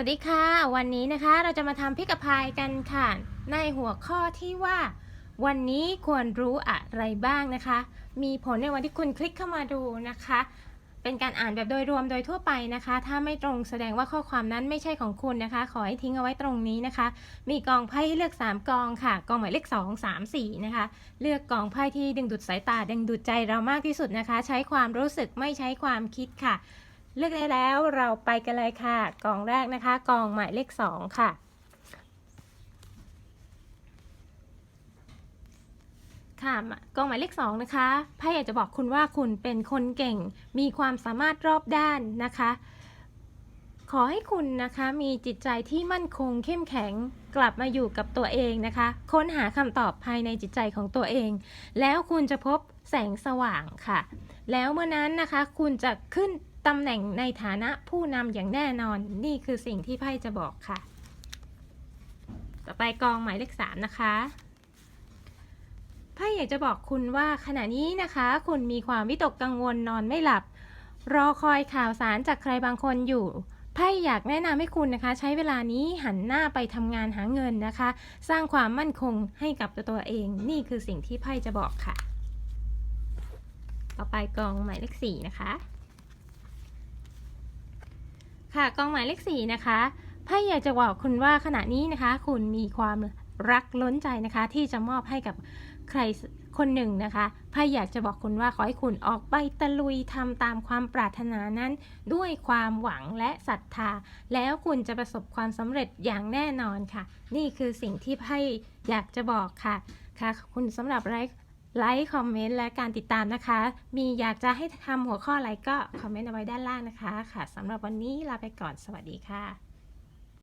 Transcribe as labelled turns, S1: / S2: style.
S1: สวัสดีค่ะ วันนี้นะคะเราจะมาทำพริกกะพายกันค่ะ ในหัวข้อที่ว่า วันนี้ควรรู้อะไรบ้างนะคะ มีผลในวันที่คุณคลิกเข้ามาดูนะคะ เป็นการอ่านแบบโดยรวมโดยทั่วไปนะคะ ถ้าไม่ตรงแสดงว่าข้อความนั้นไม่ใช่ของคุณนะคะ ขอให้ทิ้งเอาไว้ตรงนี้นะคะ มีกองไพ่ให้เลือก 3 กองค่ะ กองหมายเลข2 3 4นะคะ เลือกกองไพ่ที่ดึงดูดสายตาดึงดูดใจเรามากที่สุดนะคะ ใช้ความรู้สึกไม่ใช้ความคิดค่ะ เลือกได้แล้วเราไปกันเลยค่ะ กองแรกนะคะกองหมายเลขสองค่ะ ค่ะกองหมายเลขสองนะคะไพ่อยากจะบอกคุณว่าคุณเป็นคนเก่ง มีความสามารถรอบด้านนะคะ ขอให้คุณนะคะมีจิตใจที่มั่นคงเข้มแข็งกลับมาอยู่กับตัวเองนะคะ ค้นหาคำตอบภายในจิตใจของตัวเอง แล้วคุณจะพบแสงสว่างค่ะ แล้วเมื่อนั้นนะคะ คุณจะขึ้น ตำแหน่งในฐานะผู้นำอย่างแน่นอน นี่คือสิ่งที่ไพ่จะบอกค่ะ ต่อไปกองหมายเลขสามนะคะไพ่อยากจะบอกคุณว่าขณะนี้นะคะ คุณมีความวิตกกังวลนอนไม่หลับ รอคอยข่าวสารจากใครบางคนอยู่ไพ่อยากแนะนำให้คุณนะคะ ใช้เวลานี้หันหน้าไปทำงานหาเงินนะคะ สร้างความมั่นคงให้กับตัวเอง นี่คือสิ่งที่ไพ่จะบอกค่ะ ต่อไปกองหมายเลขสี่นะคะ ค่ะกองหมายเลขสี่นะคะไพ่อยากจะบอกคุณว่าขณะนี้นะคะ คุณมีความรักล้นใจนะคะ ที่จะมอบให้กับใครคนหนึ่งนะคะไพ่อยากจะบอกคุณว่าขอให้คุณออกไปตะลุยทำตามความปรารถนานั้น ด้วยความหวังและศรัทธา แล้วคุณจะประสบความสำเร็จอย่างแน่นอนค่ะ นี่คือสิ่งที่ไพ่อยากจะบอกค่ะค่ะขอบคุณสำหรับไลค์ ไลค์คอมเมนต์และการติดตามนะคะ มีอยากจะให้ทำหัวข้ออะไรก็คอมเมนต์เอาไว้ด้านล่างนะคะ ค่ะสำหรับวันนี้ลาไปก่อนสวัสดีค่ะ